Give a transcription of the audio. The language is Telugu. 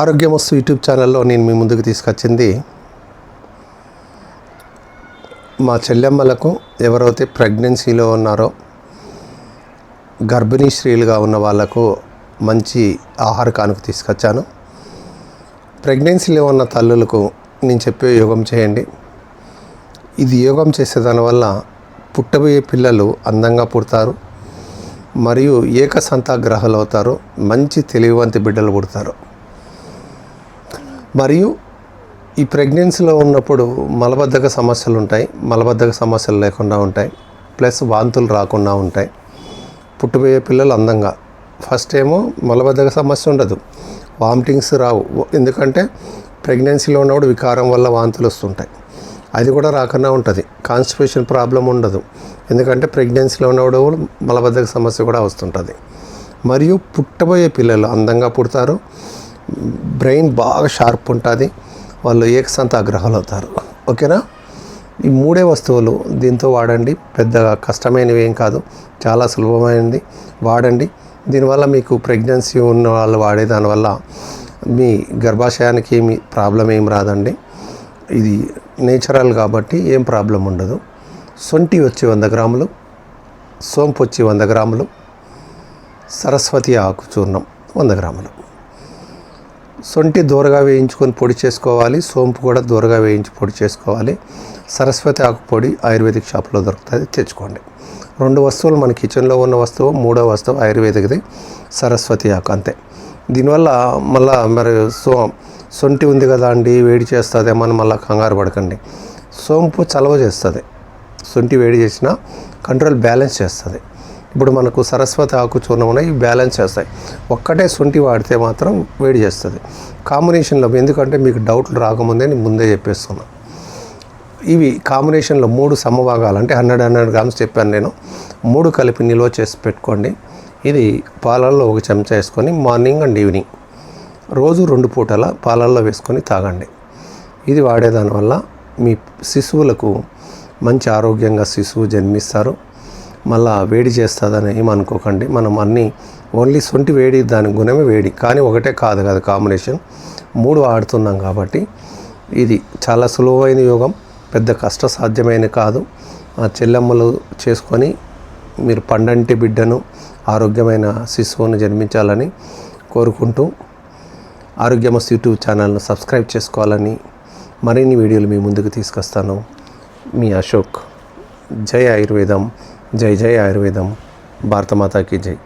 ఆరోగ్యమస్తు యూట్యూబ్ ఛానల్లో నేను మీ ముందుకు తీసుకొచ్చింది మా చెల్లెమ్మలకు ఎవరైతే ప్రెగ్నెన్సీలో ఉన్నారో గర్భిణీ స్త్రీలుగా ఉన్న వాళ్ళకు మంచి ఆహార కానుక తీసుకొచ్చాను. ప్రెగ్నెన్సీలో ఉన్న తల్లులకు నేను చెప్పే యోగం చేయండి. ఇది యోగం చేసే దానివల్ల పుట్టబోయే పిల్లలు అందంగా పుడతారు మరియు ఏకసంతాగ్రహాలు అవుతారు మంచి తెలివివంతి బిడ్డలు పుడతారు. మరియు ఈ ప్రెగ్నెన్సీలో ఉన్నప్పుడు మలబద్ధక సమస్యలు ఉంటాయి. మలబద్ధక సమస్యలు లేకుండా ఉంటాయి. ప్లస్ వాంతులు రాకుండా ఉంటాయి. పుట్టబోయే పిల్లలు అందంగా. ఫస్ట్ ఏమో మలబద్ధక సమస్య ఉండదు. వామిటింగ్స్ రావు. ఎందుకంటే ప్రెగ్నెన్సీలో ఉన్నప్పుడు వికారం వల్ల వాంతులు వస్తుంటాయి. అది కూడా రాకుండా ఉంటుంది. కాన్స్టిపేషన్ ప్రాబ్లం ఉండదు. ఎందుకంటే ప్రెగ్నెన్సీలో ఉన్నప్పుడు మలబద్ధక సమస్య కూడా వస్తుంటుంది. మరియు పుట్టబోయే పిల్లలు అందంగా పుడతారు. బ్రెయిన్ బాగా షార్ప్ ఉంటుంది. వాళ్ళు ఏకసంత ఆగ్రహాలు అవుతారు. ఓకేనా? ఈ మూడే వస్తువులు దీంతో వాడండి. పెద్దగా కష్టమైనవి ఏం కాదు. చాలా సులభమైనది. వాడండి. దీనివల్ల మీకు ప్రెగ్నెన్సీ ఉన్న వాళ్ళు వాడే దానివల్ల మీ గర్భాశయానికి ఏమి ప్రాబ్లం ఏం రాదండి. ఇది నేచురల్ కాబట్టి ఏం ప్రాబ్లం ఉండదు. సొంటి వచ్చి వంద గ్రాములు సోంపు వచ్చి వంద గ్రాములు సరస్వతి ఆకు చూర్ణం వంద గ్రాములు. సొంటి దూరగా వేయించుకొని పొడి చేసుకోవాలి సోంపు కూడా దూరగా వేయించి పొడి చేసుకోవాలి. సరస్వతి ఆకు పొడి ఆయుర్వేదిక్ షాప్లో దొరుకుతుంది తెచ్చుకోండి. రెండు వస్తువులు మన కిచెన్లో ఉన్న వస్తువు మూడో వస్తువు ఆయుర్వేదిక్ది సరస్వతి ఆకు అంతే. దీనివల్ల మళ్ళా మరి సో సొంటి ఉంది కదా అండి వేడి చేస్తుందేమో అని మళ్ళీ కంగారు పడకండి. సోంపు చలవ చేస్తుంది. సొంటి వేడి చేసినా కంట్రోల్ బ్యాలెన్స్ చేస్తుంది. ఇప్పుడు మనకు సరస్వతి ఆకు చూర్ణం బ్యాలెన్స్ చేస్తాయి. ఒక్కటే సొంటి వాడితే మాత్రం వేడి చేస్తుంది. కాంబినేషన్లో ఎందుకంటే మీకు డౌట్లు రాకముందే నేను ముందే చెప్పేస్తున్నా. ఇవి కాంబినేషన్లో మూడు సమభాగాలు అంటే హండ్రెడ్ హండ్రెడ్ గ్రామ్స్ చెప్పాను నేను. మూడు కలిపి నిల్వ చేసి పెట్టుకోండి. ఇది పాలల్లో ఒక చెంచా వేసుకొని మార్నింగ్ అండ్ ఈవినింగ్ రోజు రెండు పూటల పాలల్లో వేసుకొని తాగండి. ఇది వాడేదానివల్ల మీ శిశువులకు మంచి ఆరోగ్యంగా శిశువు జన్మిస్తారు. మళ్ళా వేడి చేస్తుందని ఏమనుకోకండి మనం అన్నీ ఓన్లీ సొంటి వేడి దాని గుణమే వేడి. కానీ ఒకటే కాదు కదా కాంబినేషన్. మూడు ఆడుతున్నాం కాబట్టి ఇది చాలా సులువైన యోగం పెద్ద కష్ట సాధ్యమైన కాదు. ఆ చెల్లెమ్మలు చేసుకొని మీరు పండంటి బిడ్డను ఆరోగ్యమైన శిశువును జన్మించాలని కోరుకుంటూ ఆరోగ్యమస్ యూట్యూబ్ ఛానల్ను సబ్స్క్రైబ్ చేసుకోవాలని మరిన్ని వీడియోలు మీ ముందుకు తీసుకొస్తాను. మీ అశోక్. జై ఆయుర్వేదం. జై జై ఆయుర్వేదం భారతమాతాకి జై.